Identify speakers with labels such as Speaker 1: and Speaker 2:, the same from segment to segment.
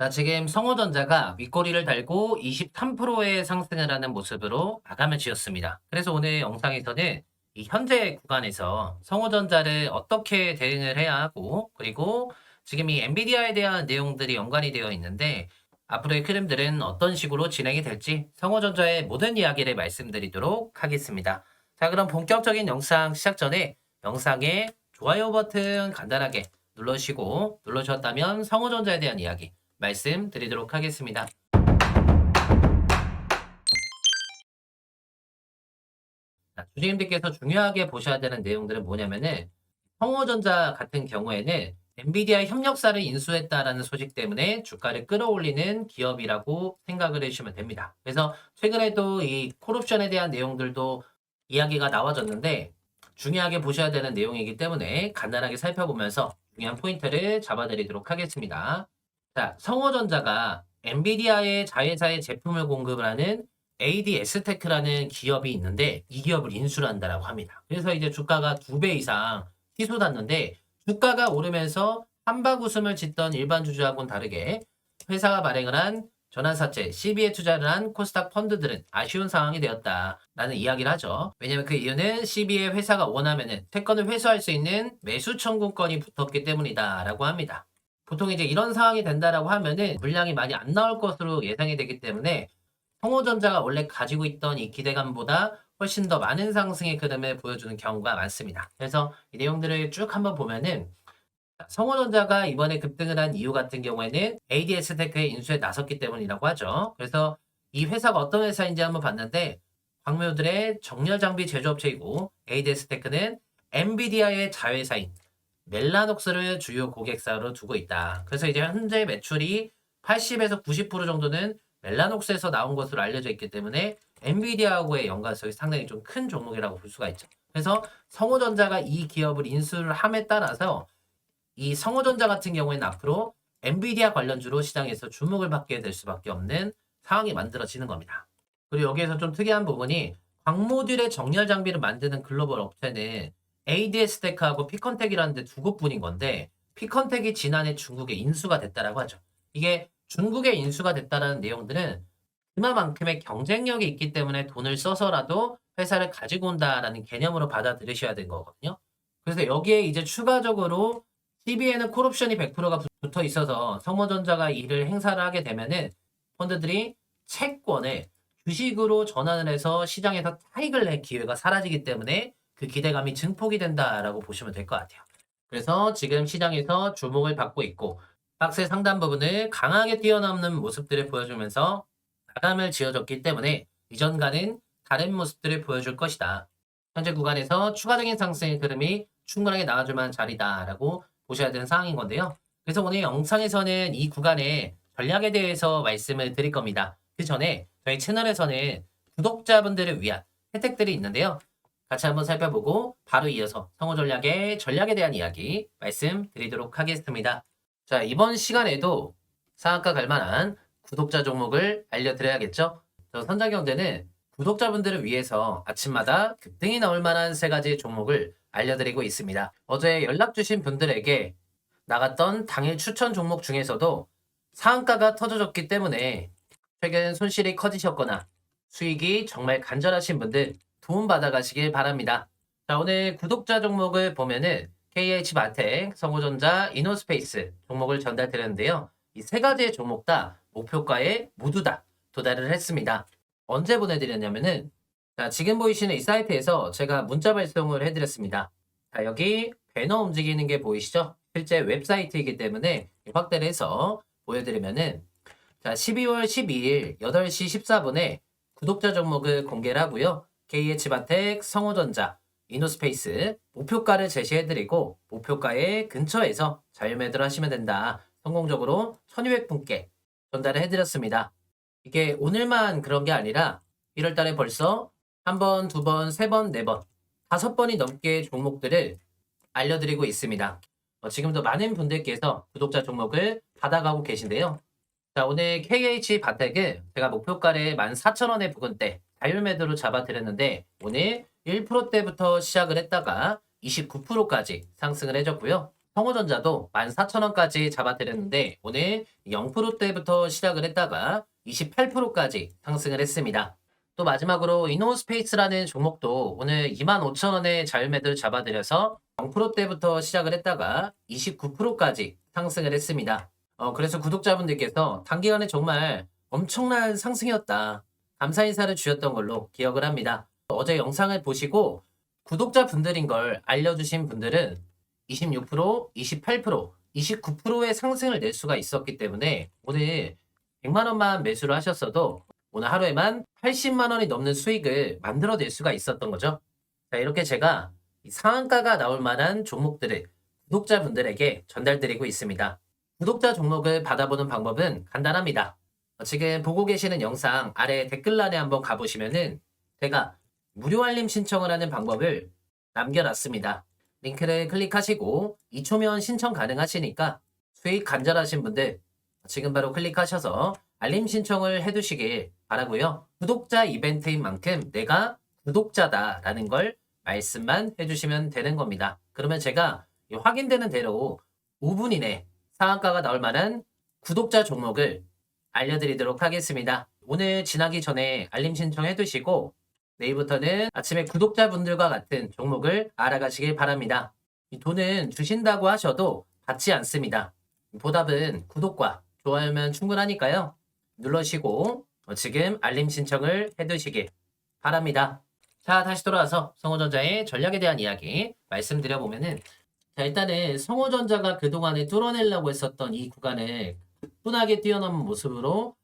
Speaker 1: 자, 지금 성호전자가 윗꼬리를 달고 23%의 상승을 하는 모습으로 마감을 지었습니다. 그래서 오늘 영상에서는 이 현재 구간에서 성호전자를 어떻게 대응을 해야 하고 그리고 지금 이 엔비디아에 대한 내용들이 연관이 되어 있는데 앞으로의 흐름들은 어떤 식으로 진행이 될지 성호전자의 모든 이야기를 말씀드리도록 하겠습니다. 자, 그럼 본격적인 영상 시작 전에 영상에 좋아요 버튼 간단하게 눌러주시고 눌러주셨다면 성호전자에 대한 이야기 말씀드리도록 하겠습니다. 자, 주주님들께서 중요하게 보셔야 되는 내용들은 뭐냐면은 성호전자 같은 경우에는 엔비디아 협력사를 인수했다라는 소식 때문에 주가를 끌어올리는 기업이라고 생각을 해주시면 됩니다. 그래서 최근에도 이 콜옵션에 대한 내용들도 이야기가 나와졌는데 중요하게 보셔야 되는 내용이기 때문에 간단하게 살펴보면서 중요한 포인트를 잡아드리도록 하겠습니다. 자, 성호전자가 엔비디아의 자회사의 제품을 공급을 하는 ADS테크라는 기업이 있는데 이 기업을 인수를 한다라고 합니다. 그래서 이제 주가가 두 배 이상 희소났는데 주가가 오르면서 한박 웃음을 짓던 일반 주주하고는 다르게 회사가 발행을 한 전환사채 CB에 투자를 한 코스닥 펀드들은 아쉬운 상황이 되었다라는 이야기를 하죠. 왜냐하면 그 이유는 CB의 회사가 원하면 은 채권을 회수할 수 있는 매수 청구권이 붙었기 때문이다라고 합니다. 보통 이제 이런 상황이 된다라고 하면은 물량이 많이 안 나올 것으로 예상이 되기 때문에 성호전자가 원래 가지고 있던 이 기대감보다 훨씬 더 많은 상승의 흐름을 보여주는 경우가 많습니다. 그래서 이 내용들을 쭉 한번 보면은 성호전자가 이번에 급등을 한 이유 같은 경우에는 ADS 테크의 인수에 나섰기 때문이라고 하죠. 그래서 이 회사가 어떤 회사인지 한번 봤는데 광묘들의 정렬 장비 제조업체이고 ADS 테크는 엔비디아의 자회사인 멜라녹스를 주요 고객사로 두고 있다. 그래서 이제 현재 매출이 80에서 90% 정도는 멜라녹스에서 나온 것으로 알려져 있기 때문에 엔비디아하고의 연관성이 상당히 좀 큰 종목이라고 볼 수가 있죠. 그래서 성호전자가 이 기업을 인수를 함에 따라서 이 성호전자 같은 경우에는 앞으로 엔비디아 관련주로 시장에서 주목을 받게 될 수밖에 없는 상황이 만들어지는 겁니다. 그리고 여기에서 좀 특이한 부분이 광모듈의 정렬 장비를 만드는 글로벌 업체는 ADS 테크하고 피컨텍이라는 데 두 곳뿐인 건데 피컨텍이 지난해 중국에 인수가 됐다라고 하죠. 이게 중국에 인수가 됐다라는 내용들은 그만큼의 경쟁력이 있기 때문에 돈을 써서라도 회사를 가지고 온다라는 개념으로 받아들이셔야 되는 거거든요. 그래서 여기에 이제 추가적으로 CB에는 콜옵션이 100%가 붙어 있어서 성모전자가 이를 행사를 하게 되면은 펀드들이 채권을 주식으로 전환을 해서 시장에서 차익을 낼 기회가 사라지기 때문에 그 기대감이 증폭이 된다라고 보시면 될 것 같아요. 그래서 지금 시장에서 주목을 받고 있고 박스의 상단 부분을 강하게 뛰어넘는 모습들을 보여주면서 마감을 지어줬기 때문에 이전과는 다른 모습들을 보여줄 것이다. 현재 구간에서 추가적인 상승의 흐름이 충분하게 나와줄 만한 자리다라고 보셔야 되는 상황인 건데요. 그래서 오늘 영상에서는 이 구간의 전략에 대해서 말씀을 드릴 겁니다. 그 전에 저희 채널에서는 구독자분들을 위한 혜택들이 있는데요. 같이 한번 살펴보고 바로 이어서 성호 전략의 전략에 대한 이야기 말씀드리도록 하겠습니다. 자, 이번 시간에도 상한가 갈 만한 구독자 종목을 알려드려야겠죠? 저 선자경제는 구독자분들을 위해서 아침마다 급등이 나올 만한 세 가지 종목을 알려드리고 있습니다. 어제 연락 주신 분들에게 나갔던 당일 추천 종목 중에서도 상한가가 터져졌기 때문에 최근 손실이 커지셨거나 수익이 정말 간절하신 분들 도움 받아 가시길 바랍니다. 자, 오늘 구독자 종목을 보면은 KH마텍, 성호전자, 이노스페이스 종목을 전달드렸는데요. 이 세 가지의 종목 다 목표가에 모두 다 도달을 했습니다. 언제 보내드렸냐면은 자, 지금 보이시는 이 사이트에서 제가 문자 발송을 해드렸습니다. 자, 여기 배너 움직이는 게 보이시죠? 실제 웹사이트이기 때문에 확대를 해서 보여드리면은 자, 12월 12일 8시 14분에 구독자 종목을 공개를 하고요. KH바텍, 성호전자, 이노스페이스 목표가를 제시해드리고 목표가의 근처에서 자유매도를 하시면 된다. 성공적으로 1200분께 전달을 해드렸습니다. 이게 오늘만 그런 게 아니라 1월 달에 벌써 한 번, 두 번, 세 번, 네 번, 다섯 번이 넘게 종목들을 알려드리고 있습니다. 어, 지금도 많은 분들께서 구독자 종목을 받아가고 계신데요. 자, 오늘 KH 바텍은 제가 목표가를 14,000원의 부근대 자율매도로 잡아드렸는데 오늘 1%대부터 시작을 했다가 29%까지 상승을 해줬고요. 성호전자도 14,000원까지 잡아드렸는데 오늘 0%대부터 시작을 했다가 28%까지 상승을 했습니다. 또 마지막으로 이노스페이스라는 종목도 오늘 25,000원에 자율매도를 잡아드려서 0%대부터 시작을 했다가 29%까지 상승을 했습니다. 어, 그래서 구독자분들께서 단기간에 정말 엄청난 상승이었다. 감사 인사를 주셨던 걸로 기억을 합니다. 어제 영상을 보시고 구독자 분들인 걸 알려주신 분들은 26%, 28%, 29%의 상승을 낼 수가 있었기 때문에 오늘 100만 원만 매수를 하셨어도 오늘 하루에만 80만 원이 넘는 수익을 만들어낼 수가 있었던 거죠. 자, 이렇게 제가 이 상한가가 나올 만한 종목들을 구독자분들에게 전달드리고 있습니다. 구독자 종목을 받아보는 방법은 간단합니다. 어, 지금 보고 계시는 영상 아래 댓글란에 한번 가보시면은 제가 무료 알림 신청을 하는 방법을 남겨놨습니다. 링크를 클릭하시고 2초면 신청 가능하시니까 수익 간절하신 분들 지금 바로 클릭하셔서 알림 신청을 해두시길 바라고요. 구독자 이벤트인 만큼 내가 구독자다라는 걸 말씀만 해주시면 되는 겁니다. 그러면 제가 이 확인되는 대로 5분 이내 상한가가 나올 만한 구독자 종목을 알려드리도록 하겠습니다. 오늘 지나기 전에 알림 신청해 두시고 내일부터는 아침에 구독자분들과 같은 종목을 알아가시길 바랍니다. 이 돈은 주신다고 하셔도 받지 않습니다. 보답은 구독과 좋아요면 충분하니까요. 눌러시고 어, 지금 알림 신청을 해두시길 바랍니다. 자 다시 돌아와서 성호전자의 전략에 대한 이야기 말씀드려보면은 자 일단은 성호전자가 그동안에 뚫어내려고 했었던 이 구간을 분하게 뛰어넘은 모습으로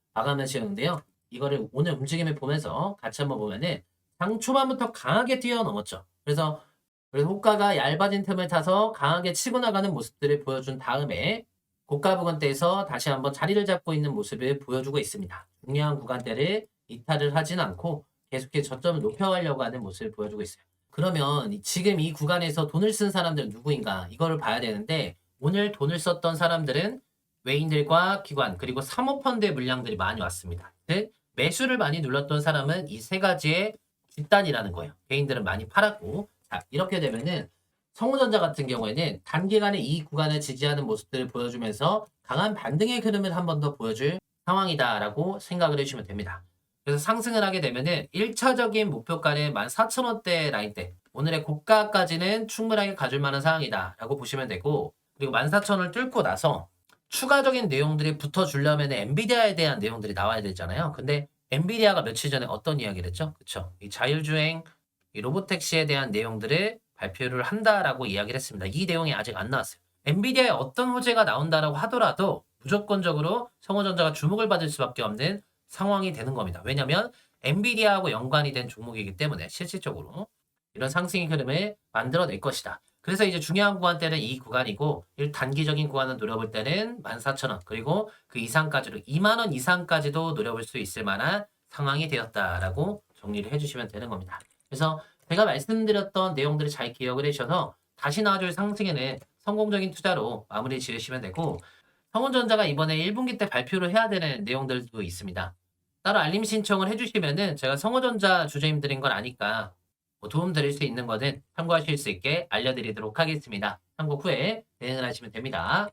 Speaker 1: 지었는데요. 이거를 오늘 움직임을 보면서 같이 한번 보면은 장 초반부터 강하게 뛰어넘었죠. 그래서 그래서 호가가 얇아진 틈을 타서 강하게 치고 나가는 모습들을 보여준 다음에 고가 구간대에서 다시 한번 자리를 잡고 있는 모습을 보여주고 있습니다. 중요한 구간대를 이탈을 하진 않고 계속해서 저점을 높여가려고 하는 모습을 보여주고 있어요. 그러면 이- 지금 이 구간에서 돈을 쓴 사람들은 누구인가 이거를 봐야 되는데 오늘 돈을 썼던 사람들은 외인들과 기관 그리고 사모펀드의 물량들이 많이 왔습니다. 즉 매수를 많이 눌렀던 사람은 이 세 가지의 뒷단이라는 거예요. 개인들은 많이 팔았고 자 이렇게 되면은 성우전자 같은 경우에는 단기간에 이 구간을 지지하는 모습들을 보여주면서 강한 반등의 흐름을 한 번 더 보여줄 상황이다라고 생각을 해주시면 됩니다. 그래서 상승을 하게 되면은 1차적인 목표가는 14,000원대 라인대 오늘의 고가까지는 충분하게 가줄 만한 상황이다라고 보시면 되고 그리고 14,000원을 뚫고 나서 추가적인 내용들이 붙어주려면 엔비디아에 대한 내용들이 나와야 되잖아요. 근데 엔비디아가 며칠 전에 어떤 이야기를 했죠? 그쵸? 이 자율주행, 이 로보택시에 대한 내용들을 발표를 한다라고 이야기를 했습니다. 이 내용이 아직 안 나왔어요. 엔비디아에 어떤 호재가 나온다라고 하더라도 무조건적으로 성호전자가 주목을 받을 수밖에 없는 상황이 되는 겁니다. 왜냐하면 엔비디아하고 연관이 된 종목이기 때문에 실질적으로 이런 상승의 흐름을 만들어낼 것이다. 그래서 이제 중요한 구간대는 이 구간이고 일 단기적인 구간을 노려볼 때는 14,000원 그리고 그 이상까지도 2만 원 이상까지도 노려볼 수 있을 만한 상황이 되었다라고 정리를 해주시면 되는 겁니다. 그래서 제가 말씀드렸던 내용들을 잘 기억을 해주셔서 다시 나와줄 상승에는 성공적인 투자로 마무리 지으시면 되고 성원전자가 이번에 1분기 때 발표를 해야 되는 내용들도 있습니다. 따로 알림 신청을 해주시면은 제가 성호전자 주주님들인 걸 아니까 뭐 도움 드릴 수 있는 거는 참고하실 수 있게 알려드리도록 하겠습니다. 참고 후에 대응을 하시면 됩니다.